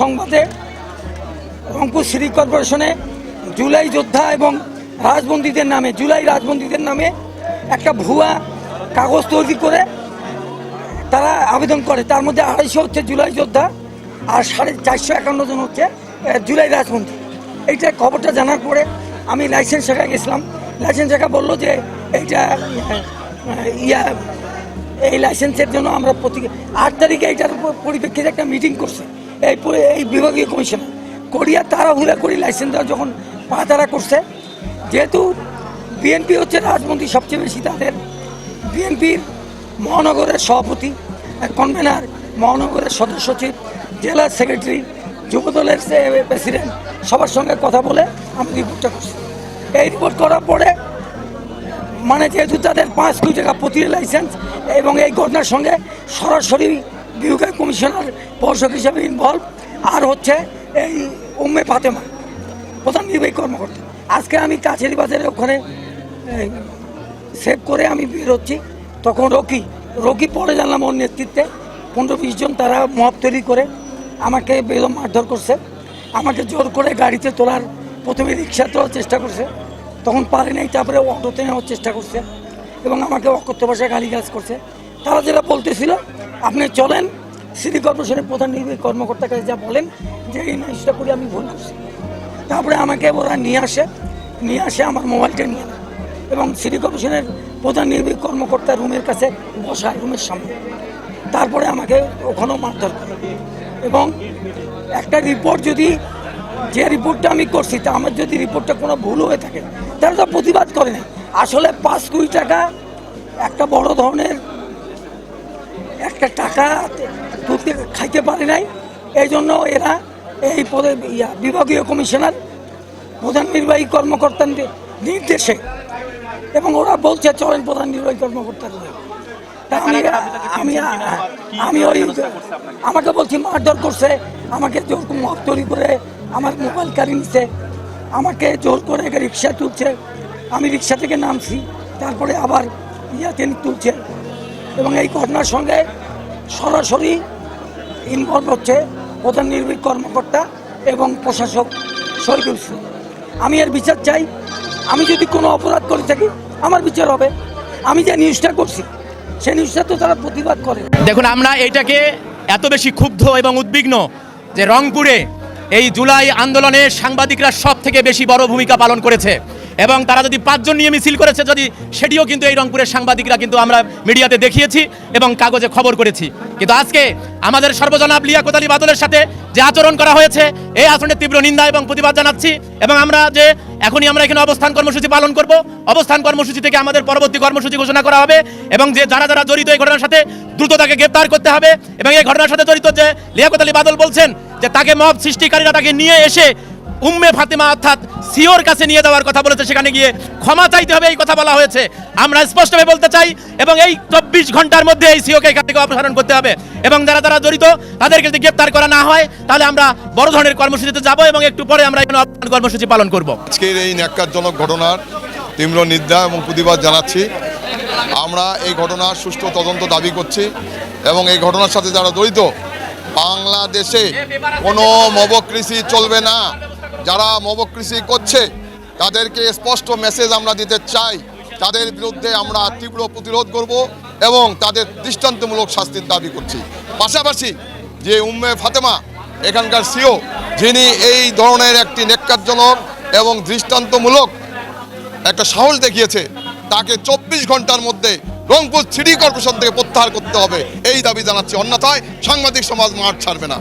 সংবাদে রংপুর সিটি কর্পোরেশনে জুলাই যোদ্ধা এবং রাজবন্দীদের নামে, জুলাই রাজবন্দীদের নামে একটা ভুয়া কাগজ তৈরি করে তারা আবেদন করে। তার মধ্যে আড়াইশো হচ্ছে জুলাই যোদ্ধা আর সাড়ে চারশো একান্ন জন হচ্ছে জুলাই রাজবন্দী। এইটা খবরটা জানার পরে আমি লাইসেন্স শাখায় গেছিলাম। লাইসেন্স শাখা বলল যে এইটা ইয়া এই লাইসেন্সের জন্য আমরা প্রতি আট তারিখে এইটার উপর পরিপ্রেক্ষিতে একটা মিটিং করছে। এই এই বিভাগীয় কমিশন করিয়া তাড়াহুড়া করি লাইসেন্স দেওয়া যখন পাতারা করছে, যেহেতু বিএনপি হচ্ছে রাজমন্ত্রী সবচেয়ে বেশি তাদের। বিএনপির মহানগরের সভাপতি কনভেনার মহানগরের সদস্য সচিব, জেলা সেক্রেটারি যুবদলের প্রেসিডেন্ট সবার সঙ্গে কথা বলে আমি রিপোর্টটা করছি। এই রিপোর্ট করার পরে মানে যেহেতু তাদের পাঁচ কোটি টাকা প্রতি লাইসেন্স এবং এই ঘটনার সঙ্গে সরাসরি বিভাগীয় কমিশনার পর্ষদ হিসাবে ইনভলভ আর হচ্ছে এই উম্মে ফাতেমা, প্রধান নির্বাহী কর্মকর্তা। আজকে আমি কাছের বাজারে ওখানে সেভ করে আমি বেরোচ্ছি তখন রকি রকি পরে জানলাম ওর নেতৃত্বে। পনেরো বিশ জন তারা মপ তৈরি করে আমাকে বেদম মারধর করছে। আমাকে জোর করে গাড়িতে তোলার প্রথমে রিক্সা তোলার চেষ্টা করছে। তখন পারে নাই, তারপরে অটোতে নেওয়ার চেষ্টা করছে এবং আমাকে অকথ্য ভাষায় গালিগালাজ করছে। তারা যেটা বলতেছিল, আপনি চলেন, সিটি কর্পোরেশনের প্রধান নির্বাহী কর্মকর্তার কাছে যা বলেন, যে এই জিনিসটা করে আমি ভুল করছি তারপরে আমাকে ওরা নিয়ে আসে নিয়ে আসে আমার মোবাইলটা নিয়ে নেয় এবং সিটি কর্পোরেশনের প্রধান নির্বাহী কর্মকর্তা রুমের কাছে বসায়, রুমের সামনে। তারপরে আমাকে ওখানেও মারধর করে। এবং একটা রিপোর্ট যদি যে রিপোর্টটা আমি করছি তা আমার যদি রিপোর্টটা কোনো ভুল হয়ে থাকে তাহলে তো প্রতিবাদ করে না। আসলে পাঁচ কোটি টাকা একটা বড় ধরনের একটা টাকা তুলতে খাইতে পারে নাই। এই জন্য এরা এই পদে ইয়া বিভাগীয় কমিশনার প্রধান নির্বাহী কর্মকর্তার নির্দেশে এবং ওরা বলছে চলেন প্রধান নির্বাহী কর্মকর্তার। আমি আমি আমি ওই আমাকে বলছি মারধর করছে আমাকে জোর করে তৈরি করে আমার মোবাইল কারি নিচ্ছে আমাকে জোর করে রিক্সা তুলছে। আমি রিক্সা থেকে নামছি, তারপরে আবার ইয়াতে তুলছে। এবং এই ঘটনার সঙ্গে সরাসরি ইনভলভ হচ্ছে প্রধান নির্বাহী কর্মকর্তা এবং প্রশাসক শহীদুল। আমি এর বিচার চাই। আমি যদি কোনো অপরাধ করে থাকি, আমার বিচার হবে। আমি যে নিউজটা করছি, সেই নিউজটা তো তারা প্রতিবাদ করে। দেখুন, আমরা এটাকে এত বেশি ক্ষুব্ধ এবং উদ্বিগ্ন যে রংপুরে এই জুলাই আন্দোলনে সাংবাদিকরা সব থেকে বেশি বড় ভূমিকা পালন করেছে। এবং তারা যদি পাঁচজন নিয়ে মিছিল করেছে, যদি সেটিও কিন্তু এই রংপুরের সাংবাদিকরা কিন্তু আমরা মিডিয়াতে দেখিয়েছি এবং কাগজে খবর করেছি। কিন্তু আজকে আমাদের সর্বজনাব লিয়াকত আলী বাদলের সাথে যে আচরণ করা হয়েছে, এই আচরণের তীব্র নিন্দা এবং প্রতিবাদ জানাচ্ছি এবং আমরা যে এখনই আমরা এখানে অবস্থান কর্মসূচি পালন করব, অবস্থান কর্মসূচি থেকে আমাদের পরবর্তী কর্মসূচি ঘোষণা করা হবে এবং যে যারা যারা জড়িত এই ঘটনার সাথে দ্রুত তাকে গ্রেপ্তার করতে হবে এবং এই ঘটনার সাথে জড়িত যে লিয়াকত আলী বাদল বলছেন যে তাকে মব সৃষ্টিকারীরা তাকে নিয়ে এসে উম্মে ফাতেমা অর্থাৎ সিওর কাছে নিয়ে যাওয়ার কথা বলেছে, সেখানে গিয়ে ক্ষমা চাইতে হবে এই কথা বলা হয়েছে। আমরা স্পষ্টভাবে বলতে চাই, এবং এই চব্বিশ ঘণ্টার মধ্যে এই সিওকে এখান থেকে অপসারণ করতে হবে। এবং যারা যারা জড়িত, তাদেরকে যদি গ্রেপ্তার করা না হয়, তাহলে আমরা বড় ধরনের কর্মসূচিতে যাব এবং একটু পরে আমরা এখানে অবস্থান কর্মসূচি পালন করব। আজকের এই ন্যাক্কারজনক ঘটনার তীব্র নিন্দা এবং প্রতিবাদ জানাচ্ছি। আমরা এই ঘটনার সুষ্ঠু তদন্ত দাবি করছি এবং এই ঘটনার সাথে যারা জড়িত, বাংলাদেশে কোনো মবকৃষি চলবে না। যারা মবকৃষি করছে, তাদেরকে স্পষ্ট মেসেজ আমরা দিতে চাই। তাদের বিরুদ্ধে আমরা তীব্র প্রতিরোধ করব এবং তাদের দৃষ্টান্তমূলক শাস্তির দাবি করছি। পাশাপাশি যে উম্মে ফাতেমা, এখানকার সিও, যিনি এই ধরনের একটি নেককারজনক এবং দৃষ্টান্তমূলক একটা সাহস দেখিয়েছে, তাকে চব্বিশ ঘণ্টার মধ্যে রংপুর সিটি কর্পোরেশন থেকে প্রত্যাহার করতে হবে। এই দাবি জানাচ্ছি। অন্যথায় সাংবাদিক সমাজ মাঠ ছাড়বে না।